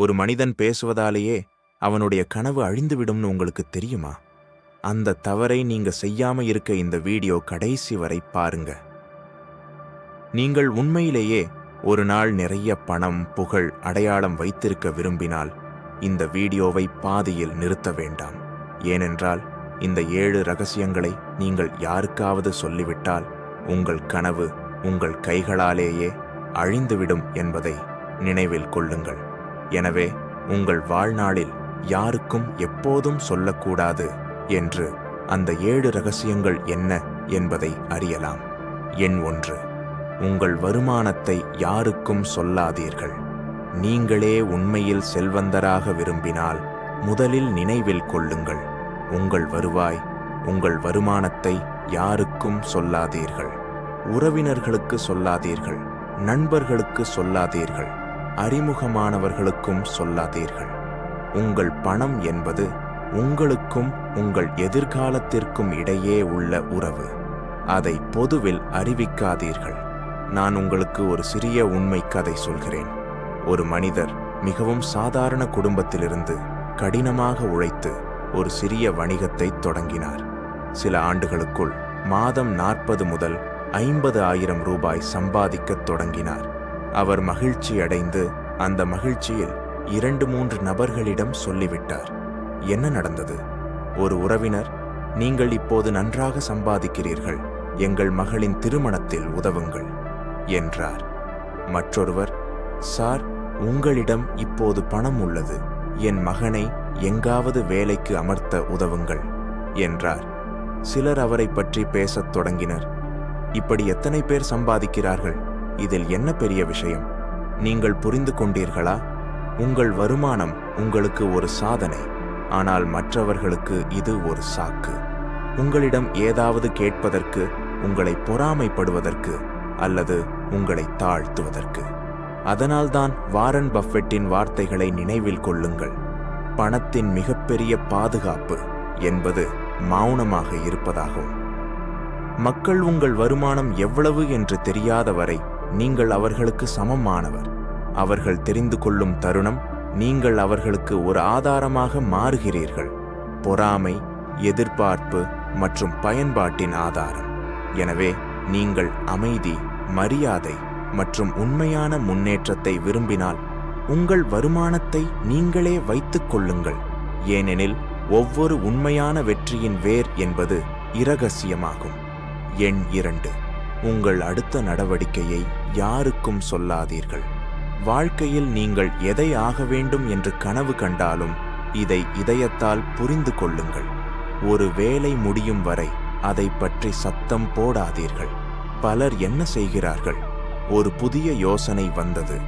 ஒரு மனிதன் பேசுவதாலேயே அவனுடைய கனவு அழிந்துவிடும்னு உங்களுக்கு தெரியுமா? அந்த தவறை நீங்க செய்யாம இருக்க இந்த வீடியோ கடைசி வரை பாருங்க. நீங்கள் உண்மையிலேயே ஒரு நாள் நிறைய பணம் புகழ் அடையாளம் வைத்திருக்க விரும்பினால் இந்த வீடியோவை பாதியில் நிறுத்த வேண்டாம். ஏனென்றால் இந்த ஏழு ரகசியங்களை நீங்கள் யாருக்காவது சொல்லிவிட்டால் உங்கள் கனவு உங்கள் கைகளாலேயே அழிந்துவிடும் என்பதை நினைவில் கொள்ளுங்கள். எனவே உங்கள் வாழ்நாளில் யாருக்கும் எப்போதும் சொல்லக்கூடாது என்று அந்த ஏழு ரகசியங்கள் என்ன என்பதை அறியலாம். எண் ஒன்று. உங்கள் வருமானத்தை யாருக்கும் சொல்லாதீர்கள். நீங்களே உண்மையில் செல்வந்தராக விரும்பினால் முதலில் நினைவில் கொள்ளுங்கள். உங்கள் வருவாய் உங்கள் வருமானத்தை யாருக்கும் சொல்லாதீர்கள். உறவினர்களுக்கு சொல்லாதீர்கள். நண்பர்களுக்கு சொல்லாதீர்கள். அறிமுகமானவர்களுக்கும் சொல்லாதீர்கள். உங்கள் பணம் என்பது உங்களுக்கும் உங்கள் எதிர்காலத்திற்கும் இடையே உள்ள உறவு. அதை பொதுவில் அறிவிக்காதீர்கள். நான் உங்களுக்கு ஒரு சிறிய உண்மை கதை சொல்கிறேன். ஒரு மனிதர் மிகவும் சாதாரண குடும்பத்திலிருந்து கடினமாக உழைத்து ஒரு சிறிய வணிகத்தை தொடங்கினார். சில ஆண்டுகளுக்குள் மாதம் நாற்பது முதல் ஐம்பது ஆயிரம் ரூபாய் சம்பாதிக்கத் தொடங்கினார். அவர் மகிழ்ச்சி அடைந்து அந்த மகிழ்ச்சியில் இரண்டு மூன்று நபர்களிடம் சொல்லிவிட்டார். என்ன நடந்தது? ஒரு உறவினர் நீங்கள் இப்போது நன்றாக சம்பாதிக்கிறீர்கள் எங்கள் மகளின் திருமணத்தில் உதவுங்கள் என்றார். மற்றொருவர் சார் உங்களிடம் இப்போது பணம் உள்ளது என் மகனை எங்காவது வேலைக்கு அமர்த்த உதவுங்கள் என்றார். சிலர் அவரை பற்றி பேசத் தொடங்கினர். இப்படி எத்தனை பேர் சம்பாதிக்கிறார்கள்? இதில் என்ன பெரிய விஷயம்? நீங்கள் புரிந்து கொண்டீர்களா? உங்கள் வருமானம் உங்களுக்கு ஒரு சாதனை ஆனால் மற்றவர்களுக்கு இது ஒரு சாக்கு. உங்களிடம் ஏதாவது கேட்பதற்கு உங்களை பொறாமைப்படுவதற்கு அல்லது உங்களை தாழ்த்துவதற்கு. அதனால்தான் வாரன் பஃபெட்டின் வார்த்தைகளை நினைவில் கொள்ளுங்கள். பணத்தின் மிகப்பெரிய பாதுகாப்பு என்பது மௌனமாக இருப்பதாகும். மக்கள் உங்கள் வருமானம் எவ்வளவு என்று தெரியாத வரை நீங்கள் அவர்களுக்கு சமமானவர். அவர்கள் தெரிந்து கொள்ளும் தருணம் நீங்கள் அவர்களுக்கு ஒரு ஆதாரமாக மாறுகிறீர்கள். பொறாமை எதிர்பார்ப்பு மற்றும் பயன்பாட்டின் ஆதாரம். எனவே நீங்கள் அமைதி மரியாதை மற்றும் உண்மையான முன்னேற்றத்தை விரும்பினால் உங்கள் வருமானத்தை நீங்களே வைத்துக் கொள்ளுங்கள். ஏனெனில் ஒவ்வொரு உண்மையான வெற்றியின் வேர் என்பது இரகசியமாகும். எண் இரண்டு. உங்கள் அடுத்த நடவடிக்கையை யாருக்கும் சொல்லாதீர்கள். வாழ்க்கையில் நீங்கள் எதை ஆக வேண்டும் என்று கனவு கண்டாலும் இதை இதயத்தால் புரிந்து கொள்ளுங்கள். ஒரு வேலை முடியும் வரை அதை பற்றி சத்தம் போடாதீர்கள். பலர் என்ன செய்கிறார்கள்? ஒரு புதிய யோசனை வந்தது.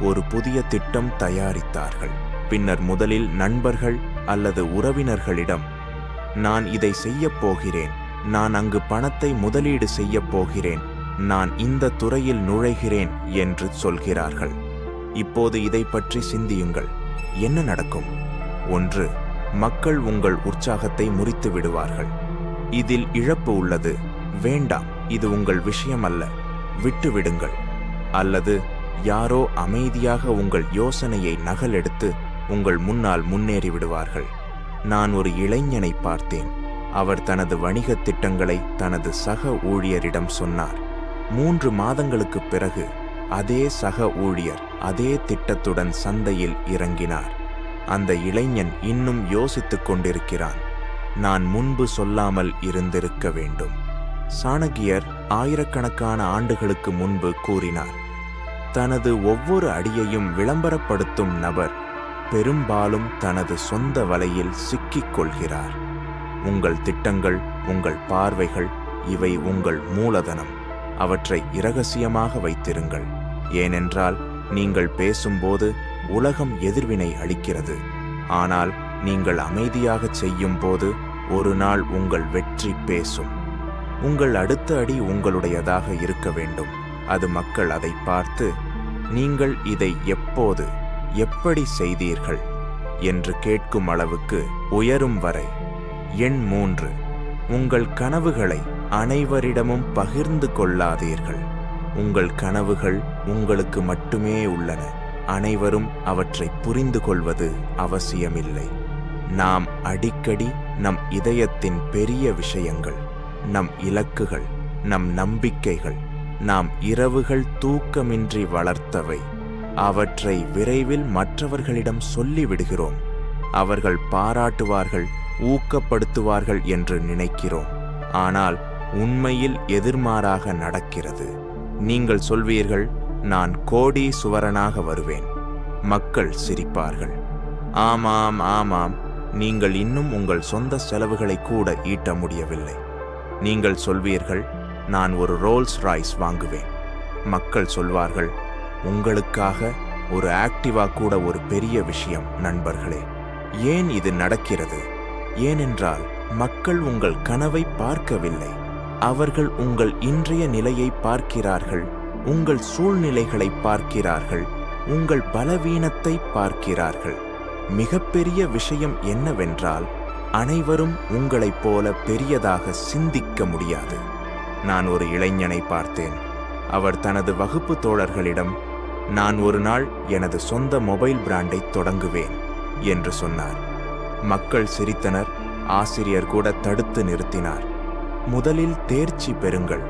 ஒரு புதிய திட்டம் தயாரித்தார்கள். பின்னர் முதலில் நண்பர்கள் அல்லது உறவினர்களிடம் நான் இதை செய்யப் போகிறேன். நான் அங்கு பணத்தை முதலீடு செய்யப் போகிறேன். நான் இந்த துறையில் நுழைகிறேன் என்று சொல்கிறார்கள். இப்போது இதை பற்றி சிந்தியுங்கள். என்ன நடக்கும்? ஒன்று மக்கள் உங்கள் உற்சாகத்தை முறித்து விடுவார்கள். இதில் இழப்பு உள்ளது. வேண்டாம் இது உங்கள் விஷயம் அல்ல விட்டுவிடுங்கள் அல்லது யாரோ அமைதியாக உங்கள் யோசனையை நகலெடுத்து உங்கள் முன்னால் முன்னேறி விடுவார்கள். நான் ஒரு இளைஞனை பார்த்தேன். அவர் தனது வணிகத் திட்டங்களை தனது சக ஊழியரிடம் சொன்னார். மூன்று மாதங்களுக்குப் பிறகு அதே சக ஊழியர் அதே திட்டத்துடன் சந்தையில் இறங்கினார். அந்த இளைஞன் இன்னும் யோசித்துக் கொண்டிருக்கிறான். நான் முன்பு சொல்லாமல் இருந்திருக்க வேண்டும். சாணகியர் ஆயிரக்கணக்கான ஆண்டுகளுக்கு முன்பு கூறினார் தனது ஒவ்வொரு அடியையும் விளம்பரப்படுத்தும் நபர் பெரும்பாலும் தனது சொந்த வலையில் சிக்கிக் கொள்கிறார். உங்கள் திட்டங்கள் உங்கள் பார்வைகள் இவை உங்கள் மூலதனம். அவற்றை இரகசியமாக வைத்திருங்கள். ஏனென்றால் நீங்கள் பேசும்போது உலகம் எதிர்வினை அளிக்கிறது. ஆனால் நீங்கள் அமைதியாகச் செய்யும் போது ஒரு நாள் உங்கள் வெற்றி பேசும். உங்கள் அடுத்த அடி உங்களுடையதாக இருக்க வேண்டும். அது மக்கள் அதை பார்த்து நீங்கள் இதை எப்போது எப்படி செய்தீர்கள்? என்று கேட்கும் அளவுக்கு உயரும் வரை. எண் மூன்று. உங்கள் கனவுகளை அனைவரிடமும் பகிர்ந்து கொள்ளாதீர்கள். உங்கள் கனவுகள் உங்களுக்கு மட்டுமே உள்ளன. அனைவரும் அவற்றை புரிந்து கொள்வது அவசியமில்லை. நாம் அடிக்கடி நம் இதயத்தின் பெரிய விஷயங்கள் நம் இலக்குகள் நம் நம்பிக்கைகள் நாம் இரவுகள் தூக்கமின்றி வளர்த்தவை. அவற்றை விரைவில் மற்றவர்களிடம் சொல்லிவிடுகிறோம். அவர்கள் பாராட்டுவார்கள் ஊக்கப்படுத்துவார்கள் என்று நினைக்கிறோம். ஆனால் உண்மையில் எதிர்மாறாக நடக்கிறது. நீங்கள் சொல்வீர்கள் நான் கோடி சுவரனாக வருவேன். மக்கள் சிரிப்பார்கள். ஆமாம் ஆமாம். நீங்கள் இன்னும் உங்கள் சொந்த செலவுகளை கூட ஈட்ட முடியவில்லை. நீங்கள் சொல்வீர்கள் நான் ஒரு ரோல்ஸ் ராய்ஸ் வாங்குவேன். மக்கள் சொல்வார்கள் உங்களுக்காக ஒரு ஆக்டிவா கூட ஒரு பெரிய விஷயம் நண்பர்களே. ஏன் இது நடக்கிறது? ஏனென்றால் மக்கள் உங்கள் கனவை பார்க்கவில்லை. அவர்கள் உங்கள் இன்றைய நிலையை பார்க்கிறார்கள். உங்கள் சூழ்நிலைகளை பார்க்கிறார்கள். உங்கள் பலவீனத்தை பார்க்கிறார்கள். மிகப்பெரிய விஷயம் என்னவென்றால் அனைவரும் உங்களைப் போல பெரியதாக சிந்திக்க முடியாது. நான் ஒரு இளைஞனை பார்த்தேன். அவர் தனது வகுப்பு தோழர்களிடம் நான் ஒரு நாள் எனது சொந்த மொபைல் பிராண்டை தொடங்குவேன் என்று சொன்னார். மக்கள் சிரித்தனர். ஆசிரியர் கூட தடுத்து நிறுத்தினார். முதலில் தேர்ச்சி பெறுங்கள்.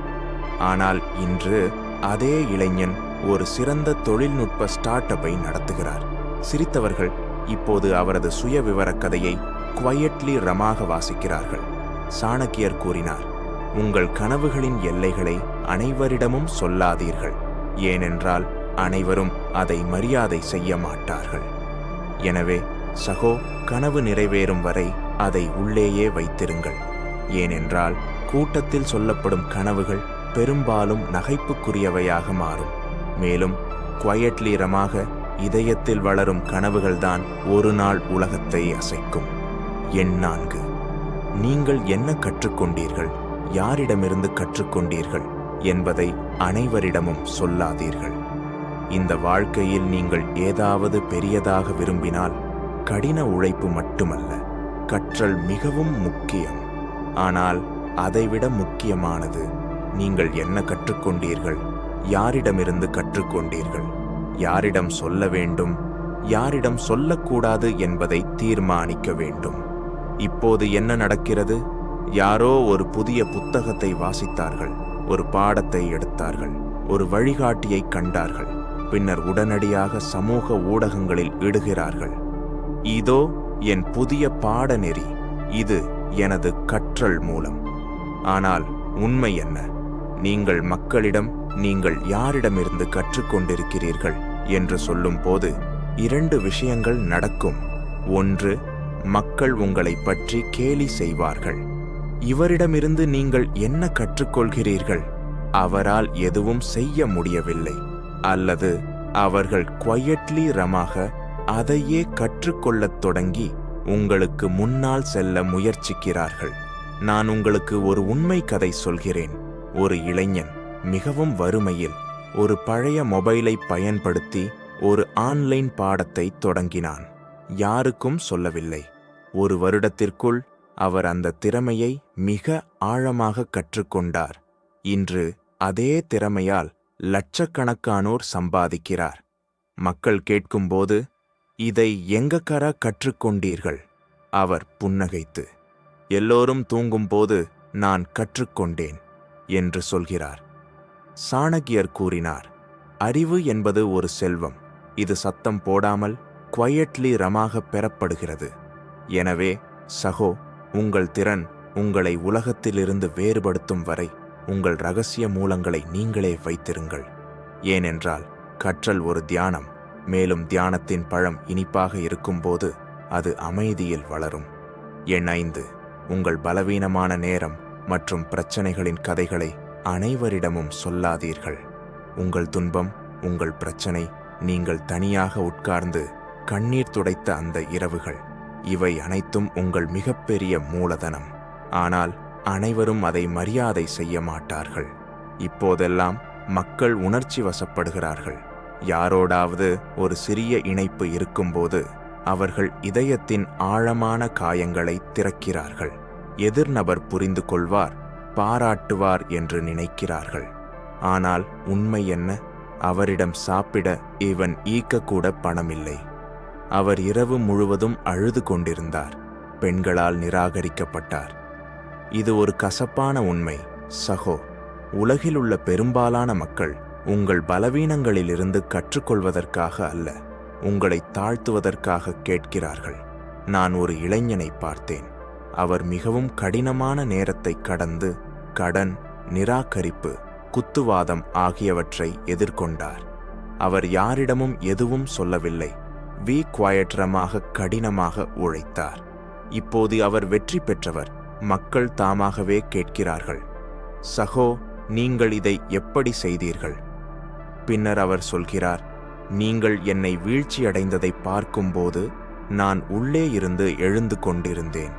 ஆனால் இன்று அதே இளைஞன் ஒரு சிறந்த தொழில்நுட்ப ஸ்டார்ட் அப்பை நடத்துகிறார். சிரித்தவர்கள் இப்போது அவரது சுய விவரக் கதையை ரமாக வாசிக்கிறார்கள். சாணக்கியர் கூறினார் உங்கள் கனவுகளின் எல்லைகளை அனைவரிடமும் சொல்லாதீர்கள். ஏனென்றால் அனைவரும் அதை மரியாதை செய்ய மாட்டார்கள். எனவே சகோ கனவு நிறைவேறும் வரை அதை உள்ளேயே வைத்திருங்கள். ஏனென்றால் கூட்டத்தில் சொல்லப்படும் கனவுகள் பெரும்பாலும் நகைப்புக்குரியவையாக மாறும். மேலும் குவயட்லீரமாக இதயத்தில் வளரும் கனவுகள்தான் ஒரு நாள் உலகத்தை அசைக்கும். எண் நான்கு. நீங்கள் என்ன கற்றுக்கொண்டீர்கள்? யாரிடமிருந்து கற்றுக்கொண்டீர்கள்? என்பதை அனைவரிடமும் சொல்லாதீர்கள். இந்த வாழ்க்கையில் நீங்கள் ஏதாவது பெரியதாக விரும்பினால் கடின உழைப்பு மட்டுமல்ல கற்றல் மிகவும் முக்கியம். ஆனால் அதைவிட முக்கியமானது நீங்கள் என்ன கற்றுக்கொண்டீர்கள்? யாரிடமிருந்து கற்றுக்கொண்டீர்கள்? யாரிடம் சொல்ல வேண்டும்? யாரிடம் சொல்லக்கூடாது என்பதை தீர்மானிக்க வேண்டும். இப்போது என்ன நடக்கிறது? யாரோ ஒரு புதிய புத்தகத்தை வாசித்தார்கள் ஒரு பாடத்தை எடுத்தார்கள் ஒரு வழிகாட்டியை கண்டார்கள் பின்னர் உடனடியாக சமூக ஊடகங்களில் இடுகிறார்கள். இதோ என் புதிய பாடநெறி இது எனது கற்றல் மூலம். ஆனால் உண்மை என்ன? நீங்கள் மக்களிடம் நீங்கள் யாரிடமிருந்து கற்றுக்கொண்டிருக்கிறீர்கள் என்று சொல்லும்போது இரண்டு விஷயங்கள் நடக்கும். ஒன்று மக்கள் உங்களைப் பற்றி கேலி செய்வார்கள். இவரிடமிருந்து நீங்கள் என்ன கற்றுக்கொள்கிறீர்கள்? அவரால் எதுவும் செய்ய முடியவில்லை. அல்லது அவர்கள் குவையட்லி ரமாக அதையே கற்றுக்கொள்ளத் தொடங்கி உங்களுக்கு முன்னால் செல்ல முயற்சிக்கிறார்கள். நான் உங்களுக்கு ஒரு உண்மை கதை சொல்கிறேன். ஒரு இளைஞன் மிகவும் வறுமையில் ஒரு பழைய மொபைலை பயன்படுத்தி ஒரு ஆன்லைன் பாடத்தை தொடங்கினான். யாருக்கும் சொல்லவில்லை. ஒரு வருடத்திற்குள் அவர் அந்த திறமையை மிக ஆழமாக கற்றுக்கொண்டார். இன்று அதே திறமையால் லட்சக்கணக்கானோர் சம்பாதிக்கிறார். மக்கள் கேட்கும்போது இதை எங்கக்கரா கற்றுக்கொண்டீர்கள்? அவர் புன்னகைத்து எல்லோரும் தூங்கும்போது நான் கற்றுக்கொண்டேன் என்று சொல்கிறார். சாணக்கியர் கூறினார் அறிவு என்பது ஒரு செல்வம். இது சத்தம் போடாமல் குவையட்லி ரமாக பெறப்படுகிறது. எனவே சகோ உங்கள் திறன் உங்களை உலகத்திலிருந்து வேறுபடுத்தும் வரை உங்கள் ரகசிய மூலங்களை நீங்களே வைத்திருங்கள். ஏனென்றால் கற்றல் ஒரு தியானம். மேலும் தியானத்தின் பழம் இனிப்பாக இருக்கும்போது அது அமைதியில் வளரும். எண் ஐந்து. உங்கள் பலவீனமான நேரம் மற்றும் பிரச்சனைகளின் கதைகளை அனைவரிடமும் சொல்லாதீர்கள். உங்கள் துன்பம் உங்கள் பிரச்சனை நீங்கள் தனியாக உட்கார்ந்து கண்ணீர் துடைத்த அந்த இரவுகள் இவை அனைத்தும் உங்கள் மிகப்பெரிய மூலதனம். ஆனால் அனைவரும் அதை மரியாதை செய்ய மாட்டார்கள். இப்போதெல்லாம் மக்கள் உணர்ச்சி வசப்படுகிறார்கள். யாரோடாவது ஒரு சிறிய இணைப்பு இருக்கும்போது அவர்கள் இதயத்தின் ஆழமான காயங்களை திறக்கிறார்கள். எதிர்நபர் புரிந்து கொள்வார் பாராட்டுவார் என்று நினைக்கிறார்கள். ஆனால் உண்மை என்ன? அவரிடம் சாப்பிட இவன் ஈக்கக்கூட பணமில்லை. அவர் இரவு முழுவதும் அழுது கொண்டிருந்தார். பெண்களால் நிராகரிக்கப்பட்டார். இது ஒரு கசப்பான உண்மை. சகோ உலகில் உள்ள பெரும்பாலான மக்கள் உங்கள் பலவீனங்களிலிருந்து கற்றுக்கொள்வதற்காக அல்ல. உங்களை தாழ்த்துவதற்காக கேட்கிறார்கள். நான் ஒரு இளைஞனை பார்த்தேன். அவர் மிகவும் கடினமான நேரத்தை கடந்து கடன் நிராகரிப்பு குத்துவாதம் ஆகியவற்றை எதிர்கொண்டார். அவர் யாரிடமும் எதுவும் சொல்லவில்லை. வி. குவாயட்ரமாக கடினமாக உழைத்தார். இப்போது அவர் வெற்றி பெற்றவர். மக்கள் தாமாகவே கேட்கிறார்கள். சகோ நீங்கள் இதை எப்படி செய்தீர்கள்? பின்னர் அவர் சொல்கிறார் நீங்கள் என்னை வீழ்ச்சியடைந்ததை பார்க்கும்போது நான் உள்ளே இருந்து எழுந்து கொண்டிருந்தேன்.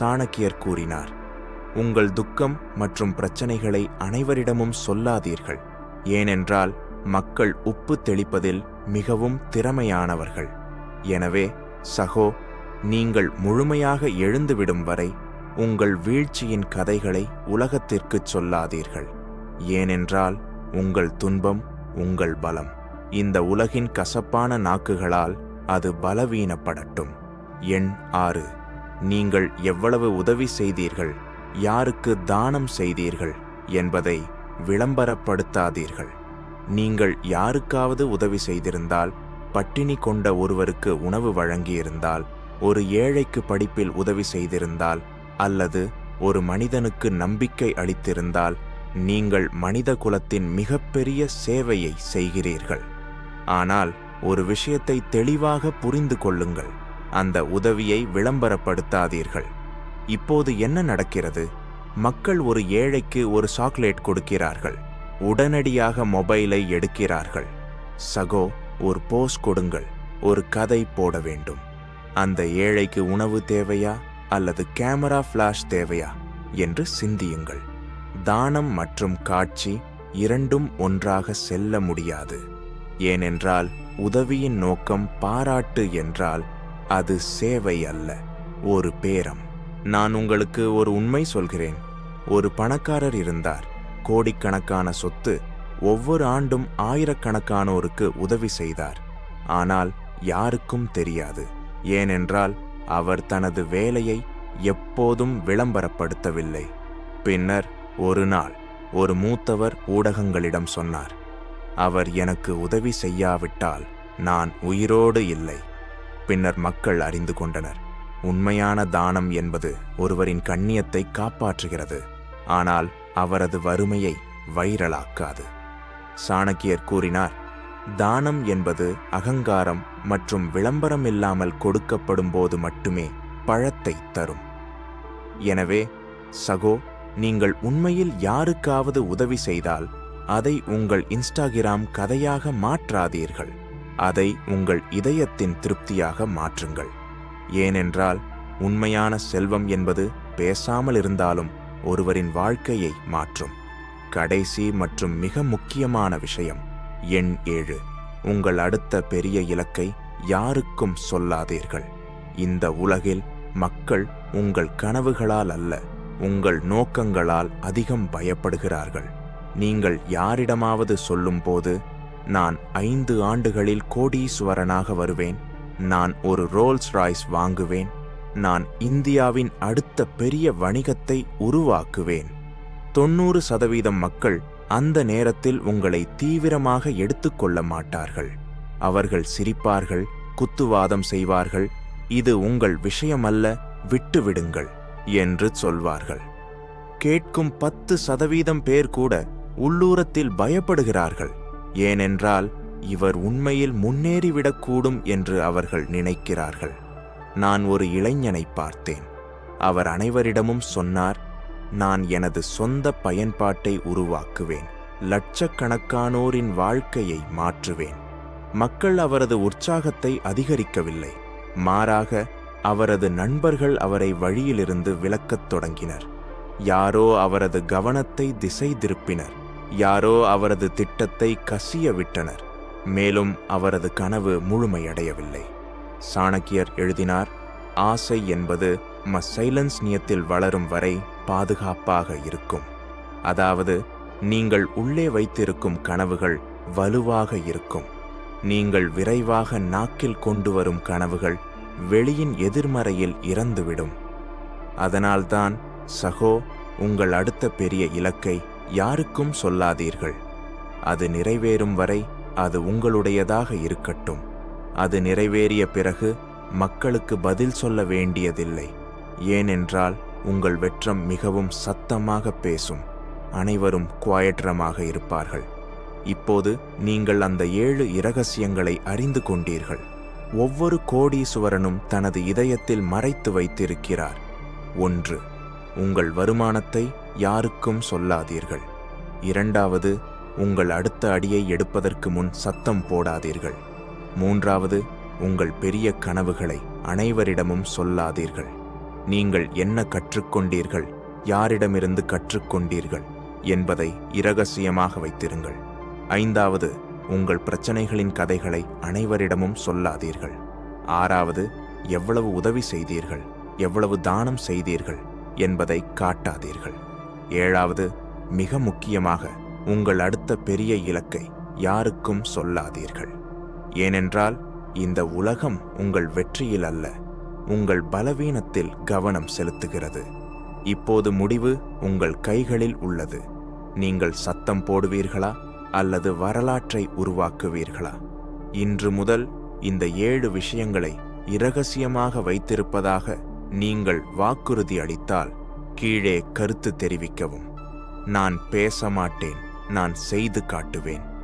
சாணக்கியர் கூறினார் உங்கள் துக்கம் மற்றும் பிரச்சனைகளை அனைவரிடமும் சொல்லாதீர்கள். ஏனென்றால் மக்கள் உப்பு தெளிப்பதில் மிகவும் திறமையானவர்கள். எனவே சகோ நீங்கள் முழுமையாக எழுந்துவிடும் வரை உங்கள் வீழ்ச்சியின் கதைகளை உலகத்திற்குச் சொல்லாதீர்கள். ஏனென்றால் உங்கள் துன்பம் உங்கள் பலம். இந்த உலகின் கசப்பான நாக்குகளால் அது பலவீனப்படட்டும். எண் ஆறு. நீங்கள் எவ்வளவு உதவி செய்தீர்கள்? யாருக்கு தானம் செய்தீர்கள்? என்பதை விளம்பரப்படுத்தாதீர்கள். நீங்கள் யாருக்காவது உதவி செய்திருந்தால் பட்டினி கொண்ட ஒருவருக்கு உணவு வழங்கியிருந்தால் ஒரு ஏழைக்கு படிப்பில் உதவி செய்திருந்தால் அல்லது ஒரு மனிதனுக்கு நம்பிக்கை அளித்திருந்தால் நீங்கள் மனித குலத்தின் மிகப்பெரிய சேவையை செய்கிறீர்கள். ஆனால் ஒரு விஷயத்தை தெளிவாக புரிந்து கொள்ளுங்கள். அந்த உதவியை விளம்பரப்படுத்தாதீர்கள். இப்போது என்ன நடக்கிறது? மக்கள் ஒரு ஏழைக்கு ஒரு சாக்லேட் கொடுக்கிறார்கள். உடனடியாக மொபைலை எடுக்கிறார்கள். சகோ ஒரு போஸ் கொடுங்கள். ஒரு கதை போட வேண்டும். அந்த ஏழைக்கு உணவு தேவையா? அல்லது கேமரா ஃப்ளாஷ் தேவையா? என்று சிந்தியுங்கள். தானம் மற்றும் காட்சி இரண்டும் ஒன்றாக செல்ல முடியாது. ஏனென்றால் உதவியின் நோக்கம் பாராட்டு என்றால் அது சேவை அல்ல. ஒரு பேரம். நான் உங்களுக்கு ஒரு உண்மை சொல்கிறேன். ஒரு பணக்காரர் இருந்தார். கோடிக்கணக்கான சொத்து ஒவ்வொரு ஆண்டும் ஆயிரக்கணக்கானோருக்கு உதவி செய்தார். ஆனால் யாருக்கும் தெரியாது. ஏனென்றால் அவர் தனது வேலையை எப்போதும் விளம்பரப்படுத்தவில்லை. பின்னர் ஒரு நாள் ஒரு மூத்தவர் ஊடகங்களிடம் சொன்னார். அவர் எனக்கு உதவி செய்யாவிட்டால் நான் உயிரோடு இல்லை. பின்னர் மக்கள் அறிந்து கொண்டனர். உண்மையான தானம் என்பது ஒருவரின் கண்ணியத்தை காப்பாற்றுகிறது. ஆனால் அவரது வறுமையை வைரலாக்காது. சாணக்கியர் கூறினார் தானம் என்பது அகங்காரம் மற்றும் விளம்பரம் இல்லாமல் கொடுக்கப்படும் போது மட்டுமே பழத்தை தரும். எனவே சகோ நீங்கள் உண்மையில் யாருக்காவது உதவி செய்தால் அதை உங்கள் இன்ஸ்டாகிராம் கதையாக மாற்றாதீர்கள். அதை உங்கள் இதயத்தின் திருப்தியாக மாற்றுங்கள். ஏனென்றால் உண்மையான செல்வம் என்பது பேசாமல் இருந்தாலும் ஒருவரின் வாழ்க்கையை மாற்றும். கடைசி மற்றும் மிக முக்கியமான விஷயம் எண் ஏழு. உங்கள் அடுத்த பெரிய இலக்கை யாருக்கும் சொல்லாதீர்கள். இந்த உலகில் மக்கள் உங்கள் கனவுகளால் அல்ல உங்கள் நோக்கங்களால் அதிகம் பயப்படுகிறார்கள். நீங்கள் யாரிடமாவது சொல்லும்போது நான் ஐந்து ஆண்டுகளில் கோடீஸ்வரனாக வருவேன். நான் ஒரு ரோல்ஸ் ராய்ஸ் வாங்குவேன். நான் இந்தியாவின் அடுத்த பெரிய வணிகத்தை உருவாக்குவேன். தொண்ணூறு சதவீதம் மக்கள் அந்த நேரத்தில் உங்களை தீவிரமாக எடுத்துக்கொள்ள மாட்டார்கள். அவர்கள் சிரிப்பார்கள் குத்துவாதம் செய்வார்கள். இது உங்கள் விஷயமல்ல விட்டுவிடுங்கள் என்று சொல்வார்கள். கேட்கும் பத்து சதவீதம் பேர் கூட உள்ளூரத்தில் பயப்படுகிறார்கள். ஏனென்றால் இவர் உண்மையில் முன்னேறிவிடக்கூடும் என்று அவர்கள் நினைக்கிறார்கள். நான் ஒரு இளைஞனை பார்த்தேன். அவர் அனைவரிடமும் சொன்னார் நான் எனது சொந்த பயன்பாட்டை உருவாக்குவேன். லட்சக்கணக்கானோரின் வாழ்க்கையை மாற்றுவேன். மக்கள் அவரது உற்சாகத்தை அதிகரிக்கவில்லை. மாறாக அவரது நண்பர்கள் அவரை வழியிலிருந்து விலக்கத் தொடங்கினர். யாரோ அவரது கவனத்தை திசை திருப்பினர். யாரோ அவரது திட்டத்தை கசிய விட்டனர் மேலும் அவரது கனவு முழுமையடையவில்லை. சாணக்கியர் எழுதினார் ஆசை என்பது ம சைலன்ஸ் நியத்தில் வளரும் வரை பாதுகாப்பாக இருக்கும். அதாவது நீங்கள் உள்ளே வைத்திருக்கும் கனவுகள் வலுவாக இருக்கும். நீங்கள் விரைவாக நாக்கில் கொண்டு வரும் கனவுகள் வெளியின் எதிர்மறையில் இறந்துவிடும். அதனால்தான் சகோ உங்கள் அடுத்த பெரிய இலக்கை யாருக்கும் சொல்லாதீர்கள். அது நிறைவேறும் வரை அது உங்களுடையதாக இருக்கட்டும். அது நிறைவேறிய பிறகு மக்களுக்கு பதில் சொல்ல வேண்டியதில்லை. ஏனென்றால் உங்கள் வெற்றம் மிகவும் சத்தமாக பேசும். அனைவரும் குவாயற்றமாக இருப்பார்கள். இப்போது நீங்கள் அந்த ஏழு இரகசியங்களை அறிந்து கொண்டீர்கள். ஒவ்வொரு கோடீசுவரனும் தனது இதயத்தில் மறைத்து வைத்திருக்கிறார். ஒன்று உங்கள் வருமானத்தை யாருக்கும் சொல்லாதீர்கள். இரண்டாவது உங்கள் அடுத்த அடியை எடுப்பதற்கு முன் சத்தம் போடாதீர்கள். மூன்றாவது உங்கள் பெரிய கனவுகளை அனைவரிடமும் சொல்லாதீர்கள். நீங்கள் என்ன கற்றுக்கொண்டீர்கள் யாரிடமிருந்து கற்றுக்கொண்டீர்கள் என்பதை இரகசியமாக வைத்திருங்கள். ஐந்தாவது உங்கள் பிரச்சனைகளின் கதைகளை அனைவரிடமும் சொல்லாதீர்கள். ஆறாவது எவ்வளவு உதவி செய்தீர்கள் எவ்வளவு தானம் செய்தீர்கள் என்பதை காட்டாதீர்கள். ஏழாவது மிக முக்கியமாக உங்கள் அடுத்த பெரிய இலக்கை யாருக்கும் சொல்லாதீர்கள். ஏனென்றால் இந்த உலகம் உங்கள் வெற்றியில் அல்ல உங்கள் பலவீனத்தில் கவனம் செலுத்துகிறது. இப்போது முடிவு உங்கள் கைகளில் உள்ளது. நீங்கள் சத்தம் போடுவீர்களா அல்லது வரலாற்றை உருவாக்குவீர்களா? இன்று முதல் இந்த ஏழு விஷயங்களை இரகசியமாக வைத்திருப்பதாக நீங்கள் வாக்குறுதி அளித்தால் கீழே கருத்து தெரிவிக்கவும். நான் பேச மாட்டேன் நான் செய்து காட்டுவேன்.